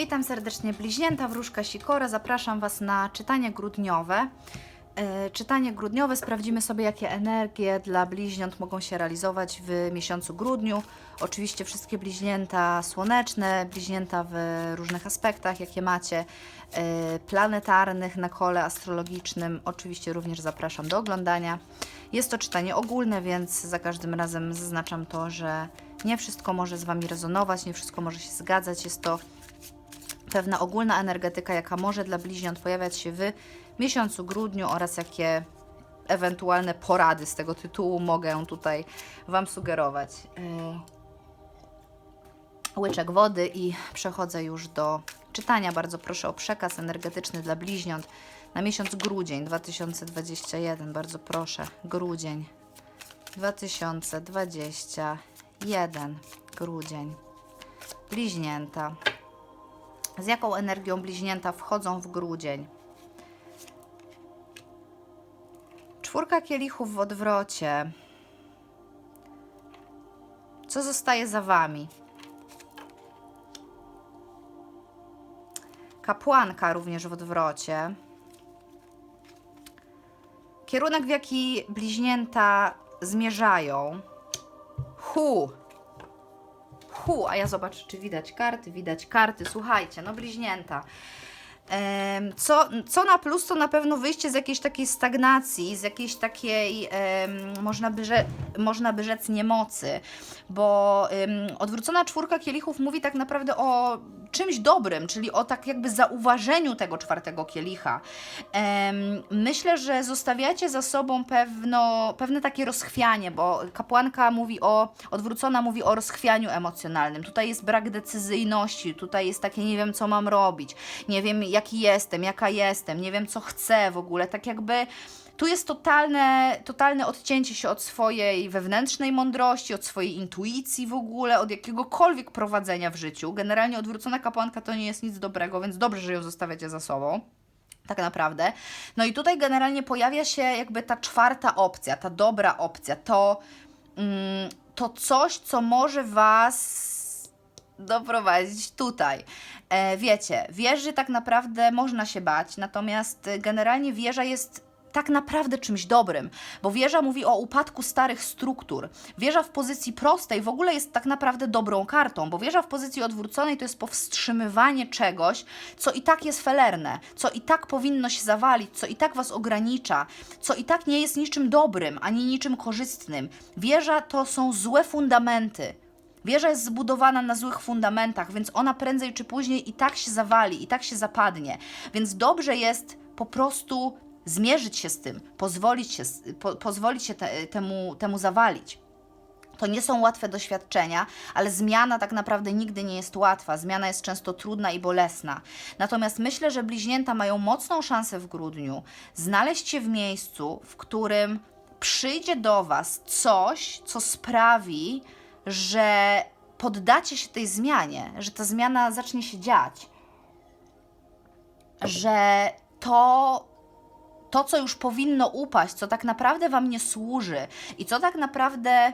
Witam serdecznie bliźnięta, wróżka Sikora. Zapraszam Was na czytanie grudniowe. E, Czytanie grudniowe sprawdzimy sobie, jakie energie dla bliźniąt mogą się realizować w miesiącu grudniu. Oczywiście wszystkie bliźnięta słoneczne, bliźnięta w różnych aspektach, jakie macie, e, planetarnych na kole astrologicznym. Oczywiście również zapraszam do oglądania. Jest to czytanie ogólne, więc za każdym razem zaznaczam to, że nie wszystko może z Wami rezonować, nie wszystko może się zgadzać. Jest to pewna ogólna energetyka, jaka może dla bliźniąt pojawiać się w miesiącu grudniu oraz jakie ewentualne porady z tego tytułu mogę tutaj Wam sugerować. Yy, Łyczek wody i przechodzę już do czytania. Bardzo proszę o przekaz energetyczny dla bliźniąt na miesiąc grudzień 2021. Bardzo proszę, grudzień 2021. Grudzień. Bliźnięta. Z jaką energią bliźnięta wchodzą w grudzień? Czwórka kielichów w odwrocie. Co zostaje za wami? Kapłanka również w odwrocie. Kierunek, w jaki bliźnięta zmierzają. Hu. A ja zobaczę, czy widać karty. Widać karty. Słuchajcie, no bliźnięta. Co, co na plus, to na pewno wyjście z jakiejś takiej stagnacji, z jakiejś takiej, można, by można by rzec, niemocy, bo odwrócona czwórka kielichów mówi tak naprawdę o czymś dobrym, czyli o tak jakby zauważeniu tego czwartego kielicha. Myślę, że zostawiacie za sobą pewno, pewne takie rozchwianie, bo kapłanka mówi o, odwrócona mówi o rozchwianiu emocjonalnym. Tutaj jest brak decyzyjności, tutaj jest takie nie wiem, co mam robić, nie wiem, jaki jestem, jaka jestem, nie wiem, co chcę w ogóle, tak jakby tu jest totalne, totalne odcięcie się od swojej wewnętrznej mądrości, od swojej intuicji w ogóle, od jakiegokolwiek prowadzenia w życiu. Generalnie odwrócona kapłanka to nie jest nic dobrego, więc dobrze, że ją zostawiacie za sobą tak naprawdę. No i tutaj generalnie pojawia się jakby ta czwarta opcja, ta dobra opcja, to, mm, to coś, co może Was doprowadzić tutaj. E, wiecie, wieży tak naprawdę można się bać, natomiast generalnie wieża jest tak naprawdę czymś dobrym, bo wieża mówi o upadku starych struktur. Wieża w pozycji prostej w ogóle jest tak naprawdę dobrą kartą, bo wieża w pozycji odwróconej to jest powstrzymywanie czegoś, co i tak jest felerne, co i tak powinno się zawalić, co i tak was ogranicza, co i tak nie jest niczym dobrym, ani niczym korzystnym. Wieża to są złe fundamenty. Wieża jest zbudowana na złych fundamentach, więc ona prędzej czy później i tak się zawali, i tak się zapadnie. Więc dobrze jest po prostu zmierzyć się z tym, pozwolić się, po, pozwolić się te, temu, temu zawalić. To nie są łatwe doświadczenia, ale zmiana tak naprawdę nigdy nie jest łatwa. Zmiana jest często trudna i bolesna. Natomiast myślę, że bliźnięta mają mocną szansę w grudniu znaleźć się w miejscu, w którym przyjdzie do Was coś, co sprawi, że poddacie się tej zmianie, że ta zmiana zacznie się dziać, że to to, co już powinno upaść, co tak naprawdę Wam nie służy i co tak naprawdę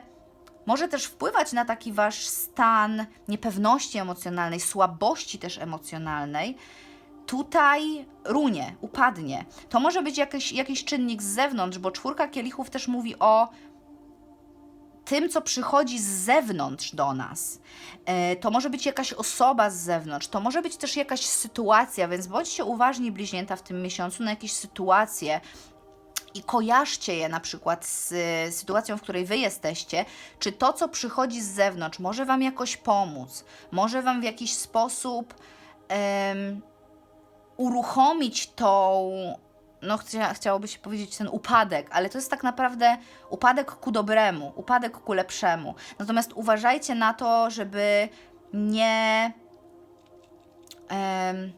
może też wpływać na taki Wasz stan niepewności emocjonalnej, słabości też emocjonalnej, tutaj runie, upadnie. To może być jakiś, jakiś czynnik z zewnątrz, bo czwórka kielichów też mówi o tym, co przychodzi z zewnątrz do nas. E, To może być jakaś osoba z zewnątrz, to może być też jakaś sytuacja, więc bądźcie uważni, bliźnięta, w tym miesiącu na jakieś sytuacje. I kojarzcie je na przykład z y, sytuacją, w której wy jesteście, czy to, co przychodzi z zewnątrz, może wam jakoś pomóc, może wam w jakiś sposób em, uruchomić tą, no chcia, chciałoby się powiedzieć ten upadek, ale to jest tak naprawdę upadek ku dobremu, upadek ku lepszemu. Natomiast uważajcie na to, żeby nie. em,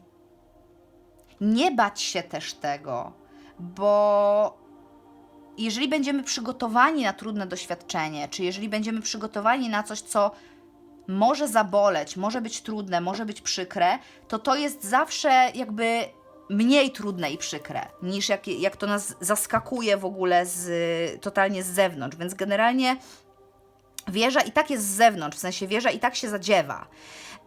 nie bać się też tego, bo jeżeli będziemy przygotowani na trudne doświadczenie, czy jeżeli będziemy przygotowani na coś, co może zaboleć, może być trudne, może być przykre, to to jest zawsze jakby mniej trudne i przykre, niż jak, jak to nas zaskakuje w ogóle z, totalnie z zewnątrz. Więc generalnie Wieża i tak jest z zewnątrz, w sensie wieża i tak się zadziewa.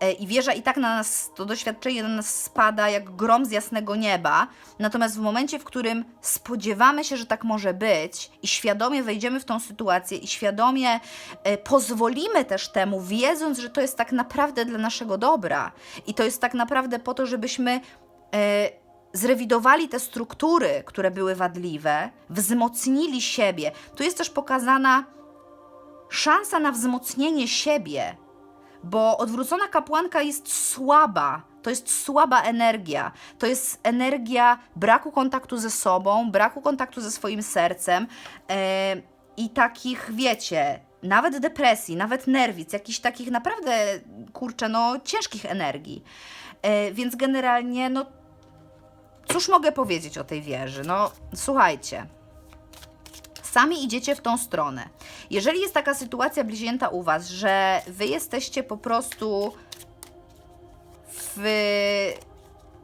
E, I wieża i tak na nas, to doświadczenie na nas spada jak grom z jasnego nieba. Natomiast w momencie, w którym spodziewamy się, że tak może być i świadomie wejdziemy w tą sytuację i świadomie e, pozwolimy też temu, wiedząc, że to jest tak naprawdę dla naszego dobra i to jest tak naprawdę po to, żebyśmy e, zrewidowali te struktury, które były wadliwe, wzmocnili siebie. Tu jest też pokazana szansa na wzmocnienie siebie, bo odwrócona kapłanka jest słaba. To jest słaba energia. To jest energia braku kontaktu ze sobą, braku kontaktu ze swoim sercem e, i takich, wiecie, nawet depresji, nawet nerwic, jakichś takich naprawdę, kurczę, no ciężkich energii. E, więc generalnie, no cóż mogę powiedzieć o tej wieży? No słuchajcie sami idziecie w tą stronę. Jeżeli jest taka sytuacja bliźnięta u Was, że Wy jesteście po prostu w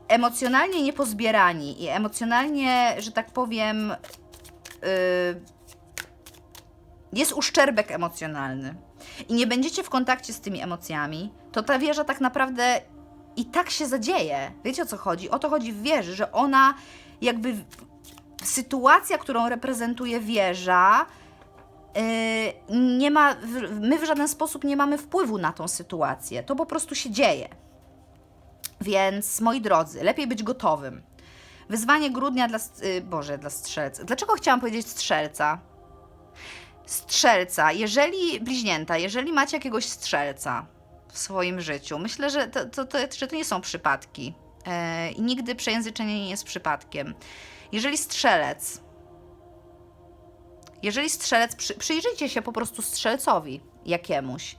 emocjonalnie niepozbierani i emocjonalnie, że tak powiem, yy, jest uszczerbek emocjonalny i nie będziecie w kontakcie z tymi emocjami, to ta wieża tak naprawdę i tak się zadzieje. Wiecie o co chodzi? O to chodzi w wieży, że ona jakby sytuacja, którą reprezentuje wieża, yy, nie ma, my w żaden sposób nie mamy wpływu na tą sytuację. To po prostu się dzieje. Więc moi drodzy, lepiej być gotowym. Wyzwanie grudnia dla, yy, Boże, dla strzelca. Dlaczego chciałam powiedzieć strzelca? Strzelca, jeżeli bliźnięta, jeżeli macie jakiegoś strzelca w swoim życiu, myślę, że to, to, to, że to nie są przypadki. Yy, I nigdy przejęzyczenie nie jest przypadkiem. Jeżeli strzelec, jeżeli strzelec, przy, przyjrzyjcie się po prostu strzelcowi jakiemuś.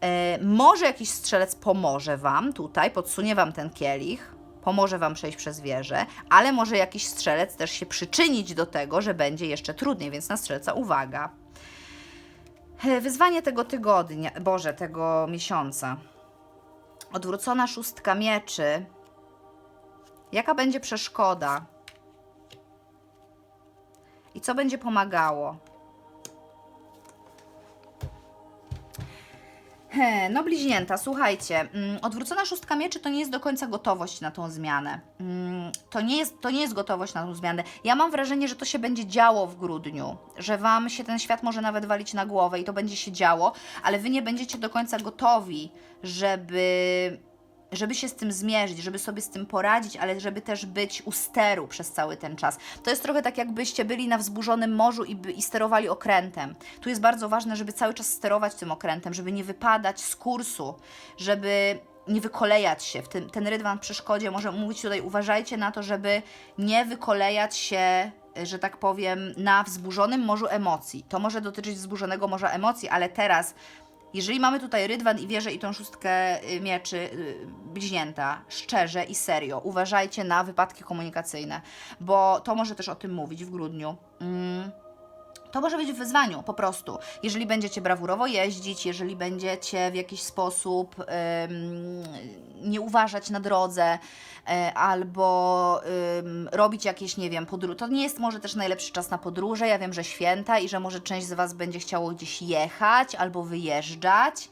E, może jakiś strzelec pomoże Wam tutaj, podsunie Wam ten kielich, pomoże Wam przejść przez wieżę, ale może jakiś strzelec też się przyczynić do tego, że będzie jeszcze trudniej, więc na strzelca uwaga. E, wyzwanie tego tygodnia, Boże, tego miesiąca. Odwrócona szóstka mieczy. Jaka będzie przeszkoda? I co będzie pomagało? He, no bliźnięta, słuchajcie, mm, odwrócona szóstka mieczy to nie jest do końca gotowość na tą zmianę. Mm, to, nie jest, to nie jest gotowość na tą zmianę. Ja mam wrażenie, że to się będzie działo w grudniu, że Wam się ten świat może nawet walić na głowę i to będzie się działo, ale Wy nie będziecie do końca gotowi, żeby żeby się z tym zmierzyć, żeby sobie z tym poradzić, ale żeby też być u steru przez cały ten czas. To jest trochę tak, jakbyście byli na wzburzonym morzu i, i sterowali okrętem. Tu jest bardzo ważne, żeby cały czas sterować tym okrętem, żeby nie wypadać z kursu, żeby nie wykolejać się. W tym, ten rydwan przeszkodzie może mówić tutaj, uważajcie na to, żeby nie wykolejać się że tak powiem, na wzburzonym morzu emocji. To może dotyczyć wzburzonego morza emocji, ale teraz jeżeli mamy tutaj rydwan i wieżę i tą szóstkę y, mieczy y, bliźnięta, szczerze i serio, uważajcie na wypadki komunikacyjne, bo to może też o tym mówić w grudniu. Mm to może być w wyzwaniu po prostu. Jeżeli będziecie brawurowo jeździć, jeżeli będziecie w jakiś sposób nie uważać na drodze, y, albo robić jakieś, nie wiem, podróże. To nie jest może też najlepszy czas na podróże. Ja wiem, że święta i że może część z Was będzie chciało gdzieś jechać albo wyjeżdżać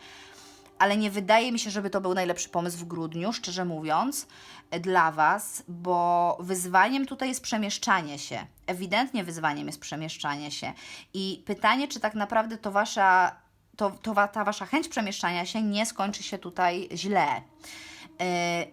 ale nie wydaje mi się, żeby to był najlepszy pomysł w grudniu, szczerze mówiąc, dla Was, bo wyzwaniem tutaj jest przemieszczanie się. Ewidentnie wyzwaniem jest przemieszczanie się. I pytanie, czy tak naprawdę to Wasza, to, to ta Wasza chęć przemieszczania się nie skończy się tutaj źle. Yy,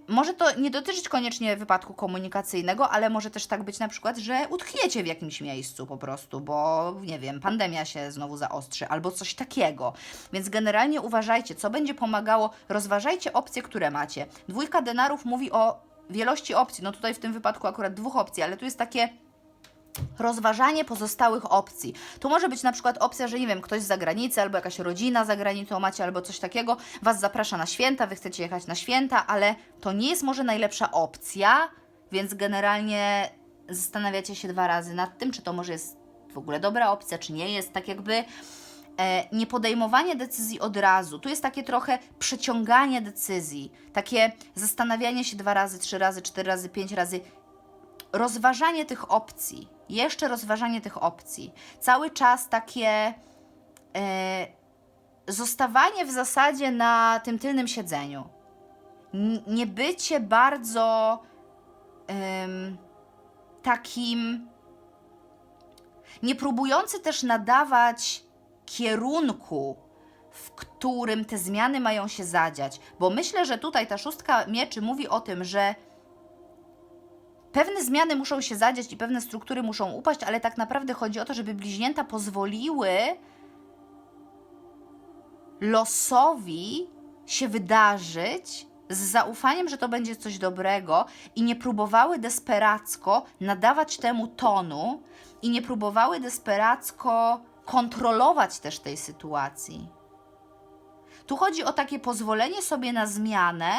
może to nie dotyczyć koniecznie wypadku komunikacyjnego, ale może też tak być na przykład, że utkniecie w jakimś miejscu po prostu, bo nie wiem, pandemia się znowu zaostrzy albo coś takiego. Więc generalnie uważajcie, co będzie pomagało, rozważajcie opcje, które macie. Dwójka denarów mówi o wielości opcji. No tutaj w tym wypadku akurat dwóch opcji, ale tu jest takie rozważanie pozostałych opcji. To może być na przykład opcja, że nie wiem, ktoś z zagranicy albo jakaś rodzina za granicą macie albo coś takiego, Was zaprasza na święta, Wy chcecie jechać na święta, ale to nie jest może najlepsza opcja, więc generalnie zastanawiacie się dwa razy nad tym, czy to może jest w ogóle dobra opcja, czy nie jest, tak jakby e, nie podejmowanie decyzji od razu. Tu jest takie trochę przeciąganie decyzji, takie zastanawianie się dwa razy, trzy razy, cztery razy, pięć razy, rozważanie tych opcji, jeszcze rozważanie tych opcji. Cały czas takie. E, zostawanie w zasadzie na tym tylnym siedzeniu. Nie bycie bardzo takim. Nie próbujący też nadawać kierunku, w którym te zmiany mają się zadziać. Bo myślę, że tutaj ta szóstka mieczy mówi o tym, że pewne zmiany muszą się zadziać i pewne struktury muszą upaść, ale tak naprawdę chodzi o to, żeby bliźnięta pozwoliły losowi się wydarzyć z zaufaniem, że to będzie coś dobrego i nie próbowały desperacko nadawać temu tonu i nie próbowały desperacko kontrolować też tej sytuacji. Tu chodzi o takie pozwolenie sobie na zmianę,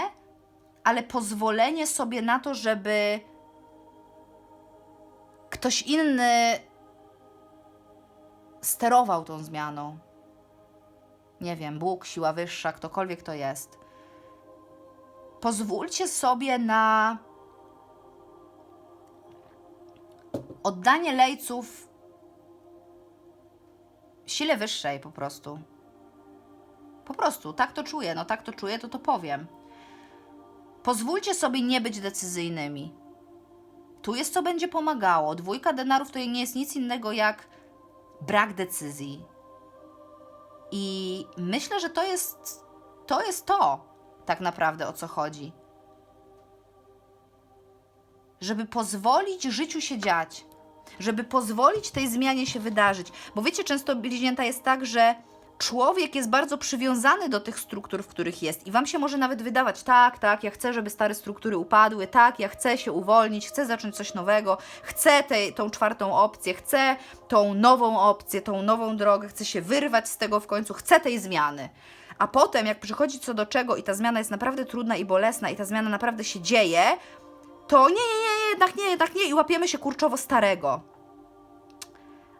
ale pozwolenie sobie na to, żeby ktoś inny sterował tą zmianą. Nie wiem, Bóg, siła wyższa, ktokolwiek to jest. Pozwólcie sobie na oddanie lejców sile wyższej po prostu. Po prostu, tak to czuję, no tak to czuję, to to powiem. Pozwólcie sobie nie być decyzyjnymi. Tu jest co będzie pomagało. Dwójka denarów to nie jest nic innego jak brak decyzji. I myślę, że to jest to jest to tak naprawdę o co chodzi. Żeby pozwolić życiu się dziać, żeby pozwolić tej zmianie się wydarzyć. Bo wiecie, często bliźnięta jest tak, że człowiek jest bardzo przywiązany do tych struktur, w których jest. I wam się może nawet wydawać, tak, tak, ja chcę, żeby stare struktury upadły, tak, ja chcę się uwolnić, chcę zacząć coś nowego, chcę tej, tą czwartą opcję, chcę tą nową opcję, tą nową drogę, chcę się wyrwać z tego w końcu, chcę tej zmiany. A potem, jak przychodzi co do czego i ta zmiana jest naprawdę trudna i bolesna i ta zmiana naprawdę się dzieje, to nie, nie, nie, nie, jednak nie, jednak nie i łapiemy się kurczowo starego.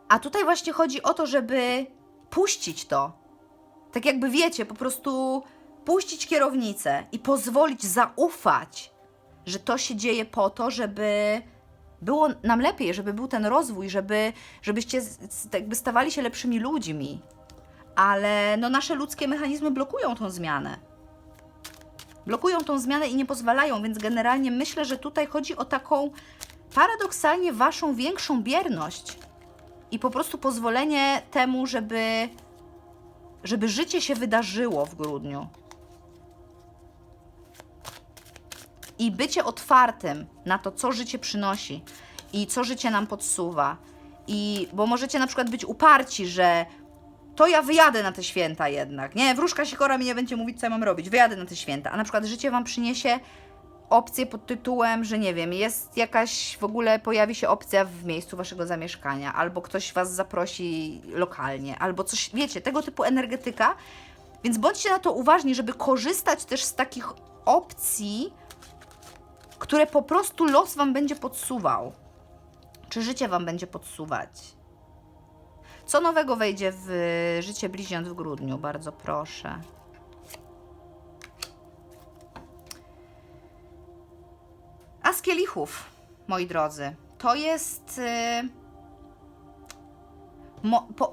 A tutaj właśnie chodzi o to, żeby puścić to. Tak jakby wiecie, po prostu puścić kierownicę i pozwolić zaufać, że to się dzieje po to, żeby było nam lepiej, żeby był ten rozwój, żeby, żebyście z- jakby stawali się lepszymi ludźmi. Ale no, nasze ludzkie mechanizmy blokują tą zmianę. Blokują tą zmianę i nie pozwalają, więc generalnie myślę, że tutaj chodzi o taką paradoksalnie waszą większą bierność i po prostu pozwolenie temu, żeby, żeby życie się wydarzyło w grudniu. I bycie otwartym na to, co życie przynosi i co życie nam podsuwa. I bo możecie na przykład być uparci, że to ja wyjadę na te święta jednak. Nie, wróżka sikora mi nie będzie mówić, co ja mam robić. Wyjadę na te święta. A na przykład życie wam przyniesie opcję pod tytułem, że nie wiem, jest jakaś, w ogóle pojawi się opcja w miejscu waszego zamieszkania, albo ktoś was zaprosi lokalnie, albo coś, wiecie, tego typu energetyka. Więc bądźcie na to uważni, żeby korzystać też z takich opcji, które po prostu los wam będzie podsuwał. Czy życie wam będzie podsuwać. Co nowego wejdzie w życie bliźniąt w grudniu? Bardzo proszę. A z kielichów, moi drodzy, to jest y,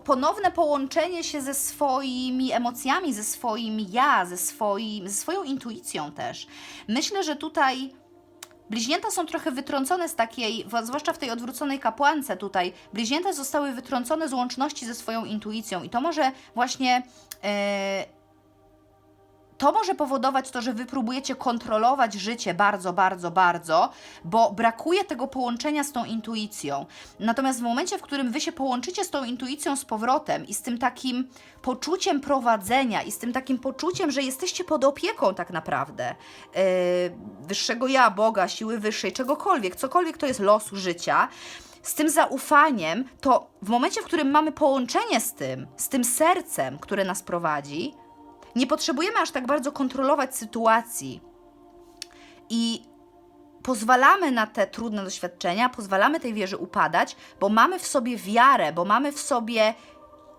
ponowne połączenie się ze swoimi emocjami, ze swoim ja, ze, swoim, ze swoją intuicją też. Myślę, że tutaj bliźnięta są trochę wytrącone z takiej, zwłaszcza w tej odwróconej kapłance tutaj, bliźnięta zostały wytrącone z łączności ze swoją intuicją i to może właśnie e, to może powodować to, że wy próbujecie kontrolować życie bardzo, bardzo, bardzo, bo brakuje tego połączenia z tą intuicją. Natomiast w momencie, w którym wy się połączycie z tą intuicją z powrotem i z tym takim poczuciem prowadzenia i z tym takim poczuciem, że jesteście pod opieką tak naprawdę yy, wyższego ja, Boga, siły wyższej, czegokolwiek, cokolwiek to jest losu życia, z tym zaufaniem, to w momencie, w którym mamy połączenie z tym, z tym sercem, które nas prowadzi, nie potrzebujemy aż tak bardzo kontrolować sytuacji i pozwalamy na te trudne doświadczenia, pozwalamy tej wierze upadać, bo mamy w sobie wiarę, bo mamy w sobie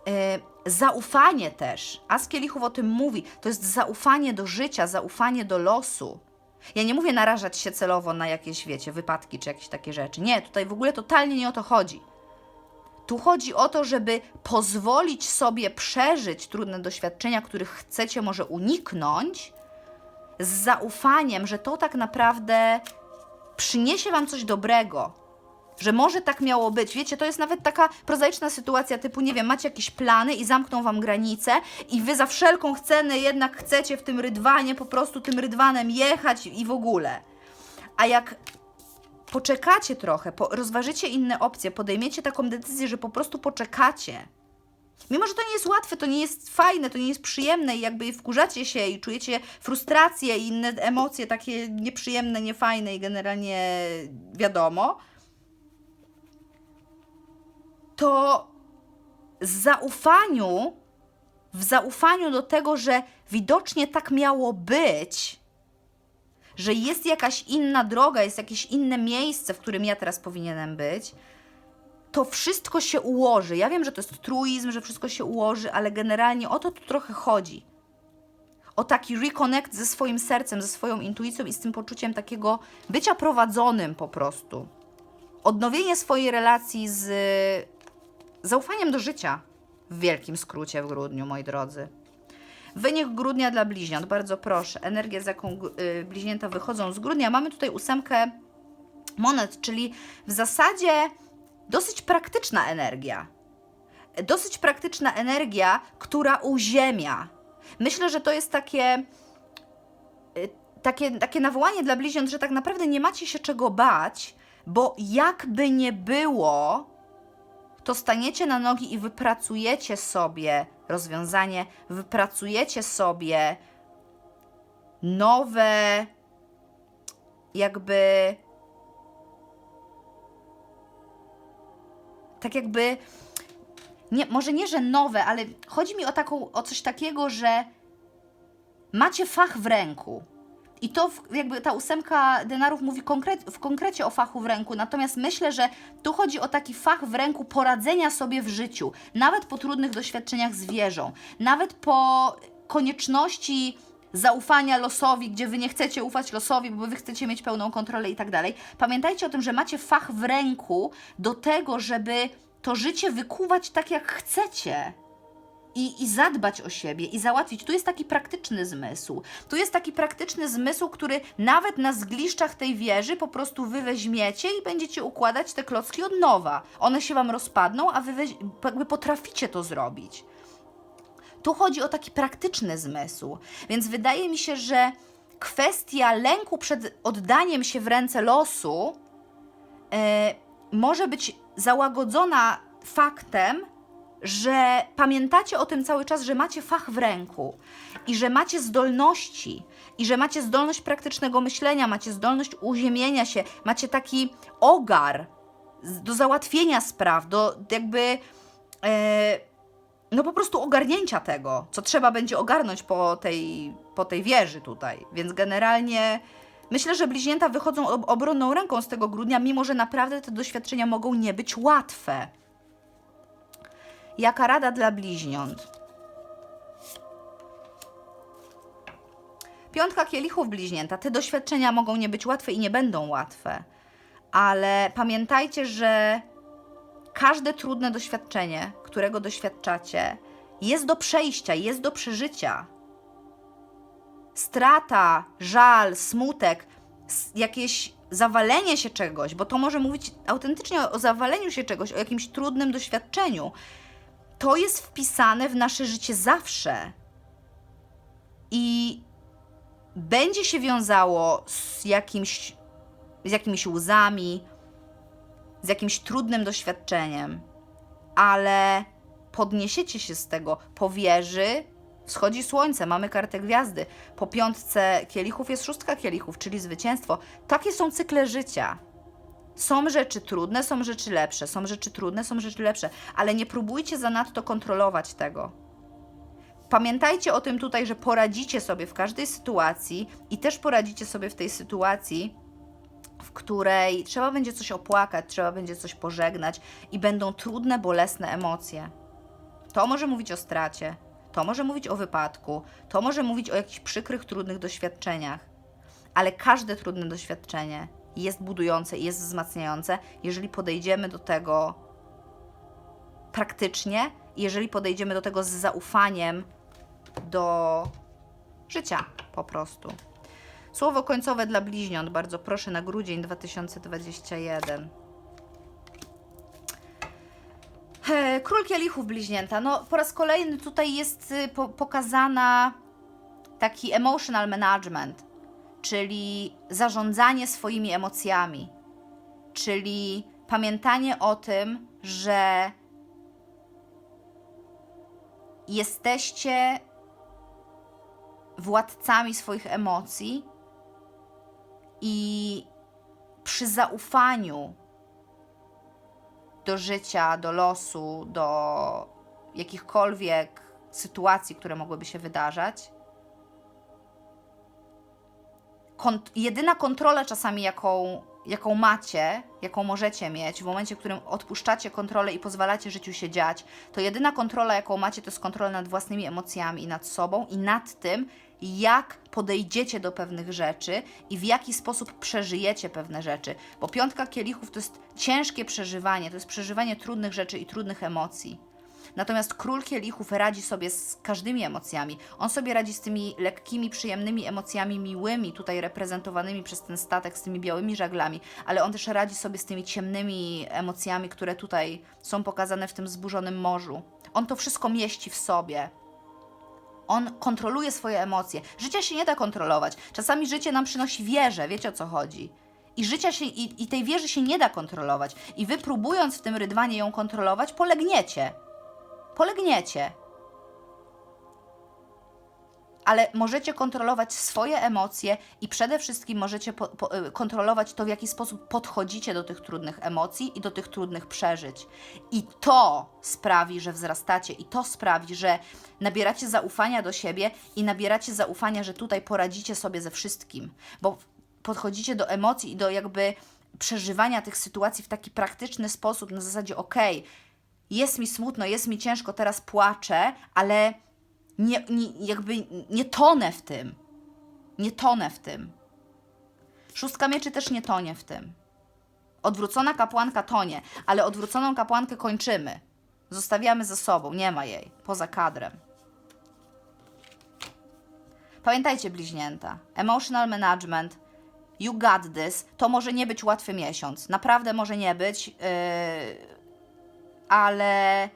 e, zaufanie też. A z kielichów o tym mówi. To jest zaufanie do życia, zaufanie do losu. Ja nie mówię narażać się celowo na jakieś, wiecie, wypadki czy jakieś takie rzeczy. Nie, tutaj w ogóle totalnie nie o to chodzi. Tu chodzi o to, żeby pozwolić sobie przeżyć trudne doświadczenia, których chcecie może uniknąć, z zaufaniem, że to tak naprawdę przyniesie Wam coś dobrego, że może tak miało być. Wiecie, to jest nawet taka prozaiczna sytuacja typu, nie wiem, macie jakieś plany i zamkną Wam granice i Wy za wszelką cenę jednak chcecie w tym rydwanie po prostu tym rydwanem jechać i w ogóle. A jak poczekacie trochę, po, rozważycie inne opcje, podejmiecie taką decyzję, że po prostu poczekacie. Mimo, że to nie jest łatwe, to nie jest fajne, to nie jest przyjemne i jakby wkurzacie się i czujecie frustrację i inne emocje takie nieprzyjemne, niefajne i generalnie wiadomo, to z zaufaniu, w zaufaniu do tego, że widocznie tak miało być, że jest jakaś inna droga, jest jakieś inne miejsce, w którym ja teraz powinienem być, to wszystko się ułoży. Ja wiem, że to jest truizm, że wszystko się ułoży, ale generalnie o to tu trochę chodzi. O taki reconnect ze swoim sercem, ze swoją intuicją i z tym poczuciem takiego bycia prowadzonym po prostu. Odnowienie swojej relacji z zaufaniem do życia w wielkim skrócie w grudniu, moi drodzy. Wynik grudnia dla bliźniąt, bardzo proszę. Energia, z jaką y, bliźnięta wychodzą z grudnia. Mamy tutaj ósemkę monet, czyli w zasadzie dosyć praktyczna energia. Dosyć praktyczna energia, która uziemia. Myślę, że to jest takie, y, takie, takie nawołanie dla bliźniąt, że tak naprawdę nie macie się czego bać, bo jakby nie było, to staniecie na nogi i wypracujecie sobie rozwiązanie, wypracujecie sobie nowe, jakby. Tak jakby. Nie, może nie, że nowe, ale chodzi mi o taką, o coś takiego, że macie fach w ręku. I to jakby ta ósemka denarów mówi konkret, w konkrecie o fachu w ręku, natomiast myślę, że tu chodzi o taki fach w ręku poradzenia sobie w życiu, nawet po trudnych doświadczeniach z wieżą, nawet po konieczności zaufania losowi, gdzie wy nie chcecie ufać losowi, bo wy chcecie mieć pełną kontrolę i tak dalej. Pamiętajcie o tym, że macie fach w ręku do tego, żeby to życie wykuwać tak, jak chcecie i, i zadbać o siebie i załatwić. Tu jest taki praktyczny zmysł. Tu jest taki praktyczny zmysł, który nawet na zgliszczach tej wieży po prostu wy weźmiecie i będziecie układać te klocki od nowa. One się wam rozpadną, a wy weź, jakby potraficie to zrobić. Tu chodzi o taki praktyczny zmysł, więc wydaje mi się, że kwestia lęku przed oddaniem się w ręce losu e, może być załagodzona faktem, że pamiętacie o tym cały czas, że macie fach w ręku i że macie zdolności, i że macie zdolność praktycznego myślenia, macie zdolność uziemienia się, macie taki ogar do załatwienia spraw, do jakby. E, no po prostu ogarnięcia tego, co trzeba będzie ogarnąć po tej, po tej wieży tutaj. Więc generalnie myślę, że bliźnięta wychodzą ob obronną ręką z tego grudnia, mimo że naprawdę te doświadczenia mogą nie być łatwe. Jaka rada dla bliźniąt? Piątka kielichów bliźnięta. Te doświadczenia mogą nie być łatwe i nie będą łatwe, ale pamiętajcie, że każde trudne doświadczenie, którego doświadczacie, jest do przejścia, jest do przeżycia. Strata, żal, smutek, jakieś zawalenie się czegoś, bo to może mówić autentycznie o zawaleniu się czegoś, o jakimś trudnym doświadczeniu to jest wpisane w nasze życie zawsze. I będzie się wiązało z jakimś, z jakimiś łzami, z jakimś trudnym doświadczeniem, ale podniesiecie się z tego po wieży. Wschodzi słońce, mamy kartę gwiazdy. Po piątce kielichów jest szóstka kielichów, czyli zwycięstwo. Takie są cykle życia. Są rzeczy trudne, są rzeczy lepsze, są rzeczy trudne, są rzeczy lepsze, ale nie próbujcie zanadto kontrolować tego. Pamiętajcie o tym tutaj, że poradzicie sobie w każdej sytuacji i też poradzicie sobie w tej sytuacji, w której trzeba będzie coś opłakać, trzeba będzie coś pożegnać i będą trudne, bolesne emocje. To może mówić o stracie, to może mówić o wypadku, to może mówić o jakichś przykrych, trudnych doświadczeniach, ale każde trudne doświadczenie jest budujące jest wzmacniające, jeżeli podejdziemy do tego praktycznie, jeżeli podejdziemy do tego z zaufaniem do życia po prostu. Słowo końcowe dla bliźniąt, bardzo proszę, na grudzień 2021. E, Król kielichów bliźnięta. No, po raz kolejny tutaj jest y, po, pokazana taki emotional management, czyli zarządzanie swoimi emocjami, czyli pamiętanie o tym, że jesteście władcami swoich emocji i przy zaufaniu do życia, do losu, do jakichkolwiek sytuacji, które mogłyby się wydarzać. Kont- jedyna kontrola czasami, jaką, jaką macie, jaką możecie mieć w momencie, w którym odpuszczacie kontrolę i pozwalacie życiu się dziać, to jedyna kontrola, jaką macie, to jest kontrola nad własnymi emocjami i nad sobą i nad tym, jak podejdziecie do pewnych rzeczy i w jaki sposób przeżyjecie pewne rzeczy. Bo piątka kielichów to jest ciężkie przeżywanie, to jest przeżywanie trudnych rzeczy i trudnych emocji. Natomiast król kielichów radzi sobie z każdymi emocjami. On sobie radzi z tymi lekkimi, przyjemnymi emocjami, miłymi, tutaj reprezentowanymi przez ten statek, z tymi białymi żaglami, ale on też radzi sobie z tymi ciemnymi emocjami, które tutaj są pokazane w tym zburzonym morzu. On to wszystko mieści w sobie. On kontroluje swoje emocje. Życia się nie da kontrolować. Czasami życie nam przynosi wieżę, wiecie o co chodzi. I życia się, i, i tej wieży się nie da kontrolować. I wy próbując w tym rydwanie ją kontrolować, polegniecie. Polegniecie. Ale możecie kontrolować swoje emocje i przede wszystkim możecie po, po, y, kontrolować to, w jaki sposób podchodzicie do tych trudnych emocji i do tych trudnych przeżyć. I to sprawi, że wzrastacie, i to sprawi, że nabieracie zaufania do siebie i nabieracie zaufania, że tutaj poradzicie sobie ze wszystkim, bo podchodzicie do emocji i do jakby przeżywania tych sytuacji w taki praktyczny sposób, na zasadzie, okej, jest mi smutno, jest mi ciężko, teraz płaczę, ale nie, nie, jakby nie tonę w tym. Nie tonę w tym. Szóstka mieczy też nie tonie w tym. Odwrócona kapłanka tonie, ale odwróconą kapłankę kończymy. Zostawiamy za sobą, nie ma jej, poza kadrem. Pamiętajcie, bliźnięta, emotional management, you got this, to może nie być łatwy miesiąc. Naprawdę może nie być. Yy, ale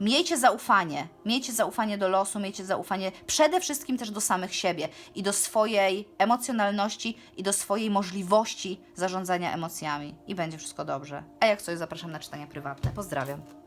miejcie zaufanie. Miejcie zaufanie do losu, miejcie zaufanie przede wszystkim też do samych siebie i do swojej emocjonalności i do swojej możliwości zarządzania emocjami. I będzie wszystko dobrze. A jak coś, zapraszam na czytania prywatne. Pozdrawiam.